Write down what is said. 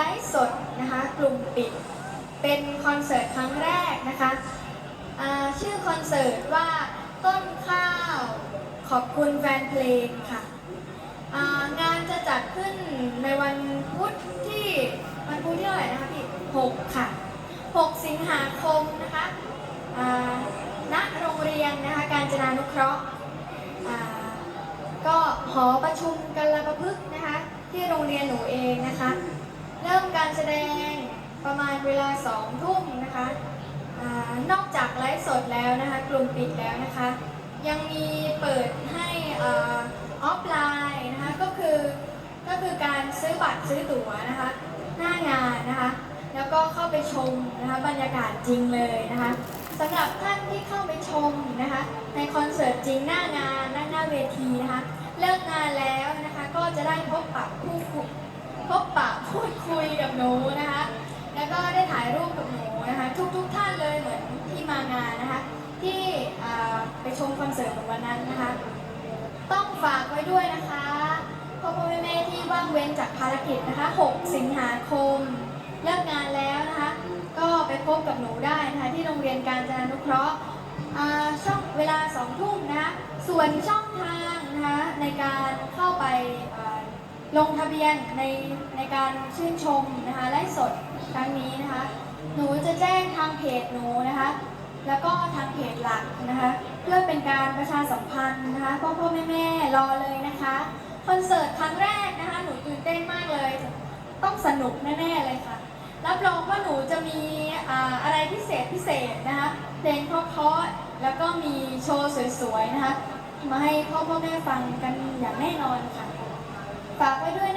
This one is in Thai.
ลฟ์สดนะคะกลุ่มปิด เป็นคอนเสิร์ตครั้งแรกนะคะชื่อคอนเสิร์ตว่าต้นข้าวขอบคุณแฟนเพลงค่ะงานจะจัดขึ้นในวันพุธที่วันพุธที่เท่าไหร่นะคะพี่6ค่ะ 6 สิงหาคมนะคะณโรงเรียนนะคะการจนานุเคราะห์ก็หอประชุมกัลปะพฤกนะคะที่โรงเรียนหนูเองนะคะ เริ่มการแสดงประมาณเวลาสองทุ่มนะคะอนอกจากไลฟ์สดแล้วนะคะ กลุ่มปิดแล้วนะคะ ยังมีเปิดให้อออฟไลน์นะคะก็คือก็คือการซื้อบัตรซื้อตั๋วนะคะ หน้างานนะคะ แล้วก็เข้าไปชมนะคะบรรยากาศจริงเลยนะคะสำหรับท่านที่เข้าไปชมนะคะในคอนเสิร์ตจริงหน้างานหน้าหน้าเวทีนะคะเลิกงานแล้วนะคะก็จะได้พบปะผู้คุ พบปะพูดคุยกับหนูนะคะ แล้วก็ได้ถ่ายรูปกับหนูนะคะ ทุกๆท่านเลยเหมือนที่มางานนะคะ ที่ไปชมคอนเสิร์ตของวันนั้นนะคะ ต้องฝากไว้ด้วยนะคะพ่อพ่อแม่ที่ว่างเว้นจากภารกิจนะคะ 6 สิงหาคมเลิกงานแล้วนะคะ ก็ไปพบกับหนูได้นะคะ ที่โรงเรียนการจนานุเคราะห์ช่องเวลา2ทุ่มนะคะ ส่วนช่องทางนะคะในการเข้าไป ลงทะเบียนในในการชื่นชมนะคะไลฟ์สดครั้งนี้นะคะ หนูจะแจ้งทางเพจหนูนะคะ แล้วก็ทางเพจหลักนะคะ เพื่อเป็นการประชาสัมพันธ์นะคะพ่อพ่อแม่แม่รอเลยนะคะคอนเสิร์ตครั้งแรกนะคะ หนูตื่นเต้นมากเลย ต้องสนุกแน่ๆเลยค่ะ รับรองว่าหนูจะมีอ่าอะไรพิเศษพิเศษนะคะเพลงเพราะๆแล้วก็มีโชว์สวยๆนะคะ มาให้พ่อพ่อแม่ฟังกันอย่างแน่นอนค่ะ ฝากไว้ด้วย